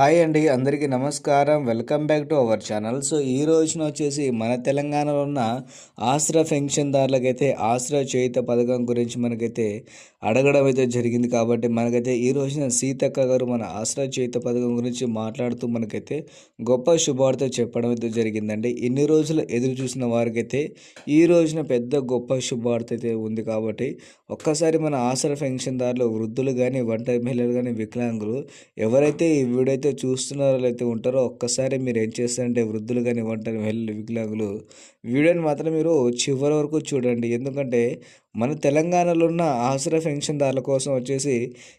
Hi అండి అందరికీ నమస్కారం. Welcome back to our channel. So ఈ రోజున వచ్చేసి మన తెలంగాణలో ఉన్న ఆశ్ర పెన్షన్దారులకైతే ఆశ్రయ చేయుత పథకం గురించి మనకైతే అడగడం అయితే జరిగింది. కాబట్టి మనకైతే ఈ రోజున సీతక్క గారు మన ఆశ్రయ చేయుత పథకం గురించి మాట్లాడుతూ మనకైతే గొప్ప శుభవార్త చెప్పడం అయితే జరిగిందండి. ఇన్ని రోజులు ఎదురు చూసిన వారికైతే ఈ రోజున పెద్ద గొప్ప శుభార్త అయితే ఉంది. కాబట్టి ఒక్కసారి మన ఆశ్రయ పెన్షన్దారులు వృద్ధులు కానీ ఒంటరి మహిళలు కానీ వికలాంగులు ఎవరైతే ఈ వీడియో అయితే చూస్తున్నారో అయితే ఉంటారో ఒక్కసారి మీరు ఏం చేస్తారంటే వృద్ధులు కానీ ఒంటరి మహిళలు వికలాంగులు. వీడియోని మాత్రం మీరు చివరి వరకు చూడండి. ఎందుకంటే మన తెలంగాణలో ఉన్న ఆశ్రయ పెన్షన్దారుల కోసం వచ్చేసి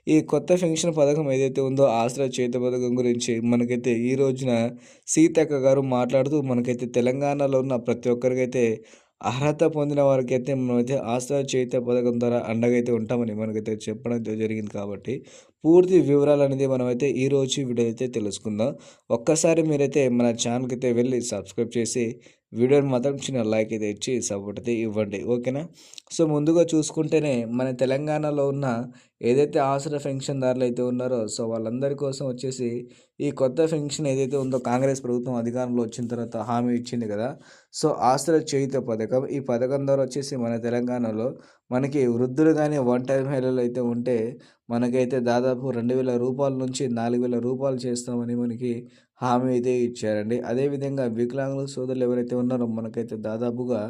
ఈ కొత్త పెన్షన్ పథకం ఏదైతే ఉందో ఆసరా చేత పథకం గురించి మనకైతే ఈ రోజున సీతక్క గారు మాట్లాడుతూ మనకైతే తెలంగాణలో ఉన్న ప్రతి ఒక్కరికైతే అర్హత పొందిన వారికి అయితే మనమైతే ఆశ్రయ చేత పథకం ద్వారా అండగా అయితే ఉంటామని మనకైతే చెప్పడం జరిగింది కాబట్టి పూర్తి వివరాలు అనేది మనమైతే ఈరోజు వీడియో అయితే తెలుసుకుందాం. ఒక్కసారి మీరైతే మన ఛానల్కి అయితే వెళ్ళి సబ్స్క్రైబ్ చేసి వీడియోని మాత్రం చిన్న లైక్ అయితే ఇచ్చి సపోర్ట్ అయితే ఇవ్వండి. ఓకేనా? సో ముందుగా చూసుకుంటేనే మన తెలంగాణలో ఉన్న ఏదైతే ఆశ్రయ పెన్షన్దారులు అయితే ఉన్నారో సో వాళ్ళందరి కోసం వచ్చేసి ఈ కొత్త పెన్షన్ ఏదైతే ఉందో కాంగ్రెస్ ప్రభుత్వం అధికారంలో వచ్చిన తర్వాత హామీ ఇచ్చింది కదా సో ఆశ్రయ చేయుత పథకం. ఈ పథకం ద్వారా వచ్చేసి మన తెలంగాణలో మనకి వృద్ధులు కానీ ఒంటరి మహిళలు అయితే ఉంటే మనకైతే దాదాపు రెండు వేల రూపాయల నుంచి నాలుగు వేల రూపాయలు చేస్తామని మనకి హామీ అయితే ఇచ్చారండి. అదేవిధంగా వికలాంగుల సోదరులు ఎవరైతే ఉన్నారో మనకైతే దాదాపుగా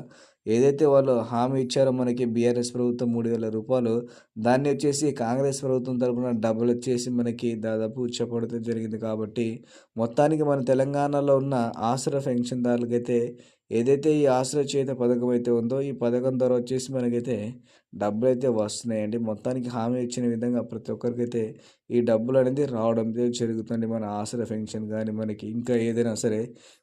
ఏదైతే వాళ్ళు హామీ ఇచ్చారో మనకి బీఆర్ఎస్ ప్రభుత్వం మూడు వేల రూపాయలు దాన్ని వచ్చేసి కాంగ్రెస్ ప్రభుత్వం తరఫున డబ్బులు వచ్చేసి మనకి దాదాపు చెప్పడం జరిగింది కాబట్టి మొత్తానికి మన తెలంగాణలో ఉన్న ఆసరా పెన్షన్దారులకైతే ఏదైతే ఈ ఆశ్రయ చేత పథకం అయితే ఉందో ఈ పథకం ద్వారా వచ్చేసి మనకైతే డబ్బులు అయితే వస్తున్నాయండి. మొత్తానికి హామీ ఇచ్చిన విధంగా ప్రతి ఒక్కరికైతే ఈ డబ్బులు అనేది రావడం జరుగుతుంది మన ఆశ్రయ పెన్షన్ కానీ మనకి ఇంకా ఏదైనా సరే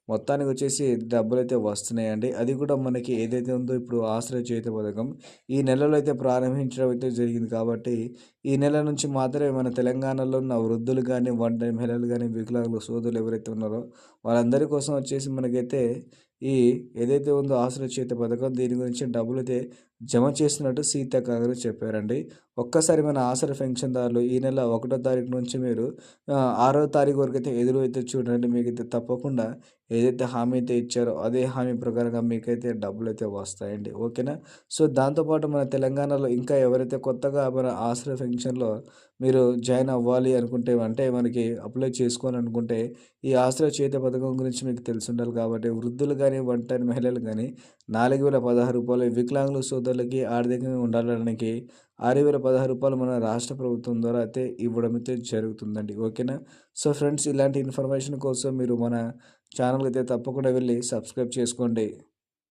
మొత్తానికి వచ్చేసి డబ్బులు అయితే వస్తున్నాయండి. అది కూడా మనకి ఏదైతే ఉందో ఇప్పుడు ఆశ్రయ చేత పథకం ఈ నెలలో అయితే ప్రారంభించడం అయితే జరిగింది కాబట్టి ఈ నెల నుంచి మాత్రమే మన తెలంగాణలో ఉన్న వృద్ధులు కానీ వంట మహిళలు కానీ వికలాంగులు సోదరులు ఎవరైతే ఉన్నారో వాళ్ళందరి కోసం వచ్చేసి మనకైతే ఈ ఏదైతే ఉందో ఆశ్రయ చేత పథకం దీని గురించి డబ్బులు అయితే జమ చేసినట్టు సీతక్క గారు చెప్పారండి. ఒక్కసారి మన ఆసర పెన్షన్దారులు ఈ నెల ఒకటో తారీఖు నుంచి మీరు ఆరో తారీఖు వరకు అయితే ఎదురు అయితే చూడండి మీకు అయితే తప్పకుండా ఏదైతే హామీ అయితే ఇచ్చారో అదే హామీ ప్రకారంగా మీకైతే డబ్బులు అయితే వస్తాయండి. ఓకేనా? సో దాంతోపాటు మన తెలంగాణలో ఇంకా ఎవరైతే కొత్తగా మన ఆశ్రయ పెన్షన్లో మీరు జాయిన్ అవ్వాలి అనుకుంటే అంటే మనకి అప్లై చేసుకోవాలి అనుకుంటే ఈ ఆశ్రయ చేత పథకం గురించి మీకు తెలిసి ఉండాలి కాబట్టి వృద్ధులు కానీ ఒంటరి మహిళలు కానీ నాలుగు వేల పదహారు రూపాయలు వికలాంగులు సో సోదరులకి ఆర్థికంగా ఉండడానికి ఆరు వేల పదహారు రూపాయలు మన రాష్ట్ర ప్రభుత్వం ద్వారా అయితే ఇవ్వడం అయితే జరుగుతుందండి. ఓకేనా? సో ఫ్రెండ్స్ ఇలాంటి ఇన్ఫర్మేషన్ కోసం మీరు మన ఛానల్ అయితే తప్పకుండా వెళ్ళి సబ్స్క్రైబ్ చేసుకోండి.